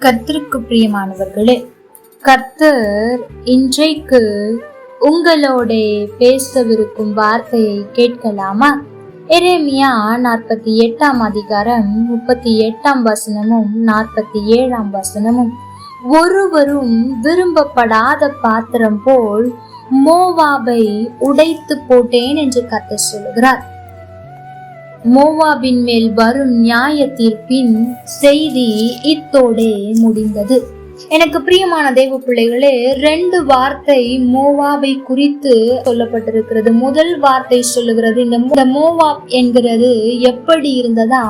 கர்த்தருக்கு பிரியமானவர்களே கர்த்தர் இன்றைக்கு உங்களோட பேசவிருக்கும் வார்த்தையை கேட்கலாமா? எரேமியா நாற்பத்தி எட்டாம் அதிகாரம் முப்பத்தி எட்டாம் வசனமும் நாற்பத்தி ஏழாம் வசனமும் ஒருவரும் விரும்பப்படாத பாத்திரம் போல் மோவாபை உடைத்து போட்டேன் என்று கர்த்தர் சொல்லுகிறார். மோவாபின் மேல் வரும் நியாய தீர்ப்பின் செய்தி இத்தோடே முடிந்தது. எனக்கு பிரியமான தேவ பிள்ளைகளே ரெண்டு வார்த்தை மோவாபை குறித்து சொல்லப்பட்டிருக்கிறது. முதல் வார்த்தை சொல்லுகிறது இந்த மோவாப் என்கிறது எப்படி இருந்ததா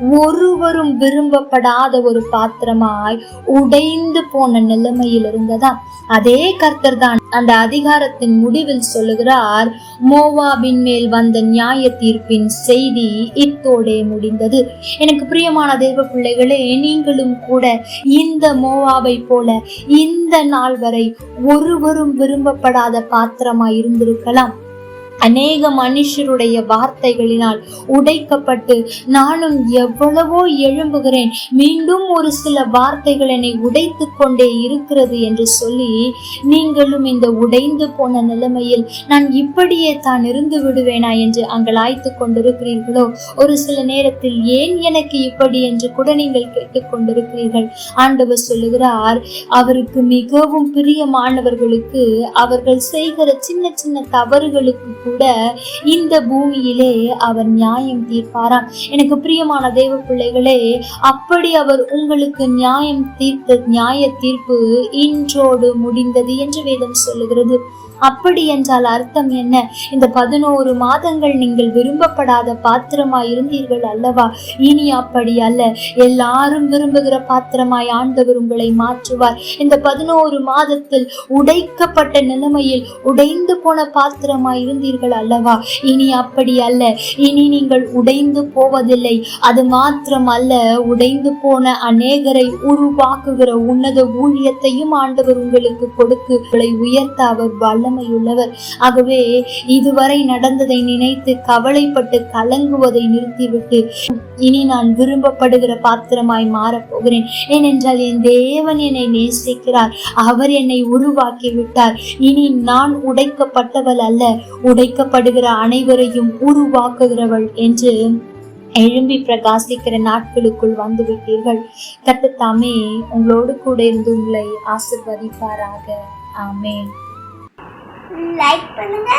ஒருவரும் விரும்பப்படாத ஒரு பாத்திரமாய் உடைந்து போன நிலைமையில் இருந்ததாம் அதே கர்த்தர் தான் அந்த அதிகாரத்தின் முடிவில் சொல்லுகிறார் மோவாபின் மேல் வந்த நியாய தீர்ப்பின் செய்தி இத்தோடே முடிந்தது. எனக்கு பிரியமான தெய்வ பிள்ளைகளே நீங்களும் கூட இந்த மோவாவை போல இந்த நாள் வரை ஒருவரும் விரும்பப்படாத பாத்திரமாய் இருந்திருக்கலாம். அநேக மனுஷருடைய வார்த்தைகளினால் உடைக்கப்பட்டு நானும் எவ்வளவோ எழும்புகிறேன். மீண்டும் ஒரு சில வார்த்தைகள் என்னை உடைத்து கொண்டே இருக்கிறது என்று சொல்லி நீங்களும் இந்த உடைந்து போன நிலைமையில் நான் இப்படியே தான் இருந்து விடுவேனா என்று அங்கலாய்த்து கொண்டிருக்கிறீர்களோ? ஒரு சில நேரத்தில் ஏன் எனக்கு இப்படி என்று கூட நீங்கள் கேட்டுக்கொண்டிருக்கிறீர்கள் ஆண்டவர் சொல்லுகிறார் அவருக்கு மிகவும் பிரியமானவர்களுக்கு அவர்கள் செய்கிற சின்ன சின்ன தவறுகளுக்கு கூட இந்த பூமியிலே அவர் நியாயம் தீர்ப்பாராம். எனக்கு பிரியமான தெய்வ பிள்ளைகளே அப்படி அவர் உங்களுக்கு நியாயம் தீர்த்த நியாய தீர்ப்பு இன்றோடு முடிந்தது என்று வேதம் சொல்லுகிறது. அப்படி என்றால் அர்த்தம் என்ன? இந்த பதினோரு மாதங்கள் நீங்கள் விரும்பப்படாத பாத்திரமாய் இருந்தீர்கள் அல்லவா? இனி அப்படி அல்ல. எல்லாரும் விரும்புகிற பாத்திரமாய் ஆண்டவர் உங்களை மாற்றுவார். இந்த பதினோரு மாதத்தில் உடைக்கப்பட்ட நிலைமையில் உடைந்து போன பாத்திரமாய் இருந்தீர்கள் அல்லவா? இனி அப்படி அல்ல. இனி நீங்கள் உடைந்து போவதில்லை. அது மாத்திரம் அல்ல. உடைந்து போன அநேகரை உருவாக்குகிற உன்னத ஊழியத்தையும் ஆண்டவர் உங்களுக்கு கொடுத்து உங்களை உயர்த்த அவர் வல்லமையுள்ளவர். ஆகவே இதுவரை நடந்ததை நினைத்து கவலைப்பட்டு கலங்குவதை நிறுத்திவிட்டு இனி நான் விரும்பப்படுகிற பாத்திரமாய் மாறப்போகிறேன் ஏனென்றால் என் தேவன் என்னை நேசிக்கிறார். அவர் என்னை உருவாக்கி விட்டார் இனி நான் உடைக்கப்பட்டவள் அல்ல. உடை உடைக்கப்படுகிற அனைவரையும் உருவாக்குகிறவள் என்று எழும்பி பிரகாசிக்கிற நாட்களுக்குள் வந்து விட்டீர்கள் கட்டுத்தாமே உங்களோடு கூட இருந்து உங்களை ஆசிர்வதிப்பாராக. ஆமே லைக் பண்ணுங்க.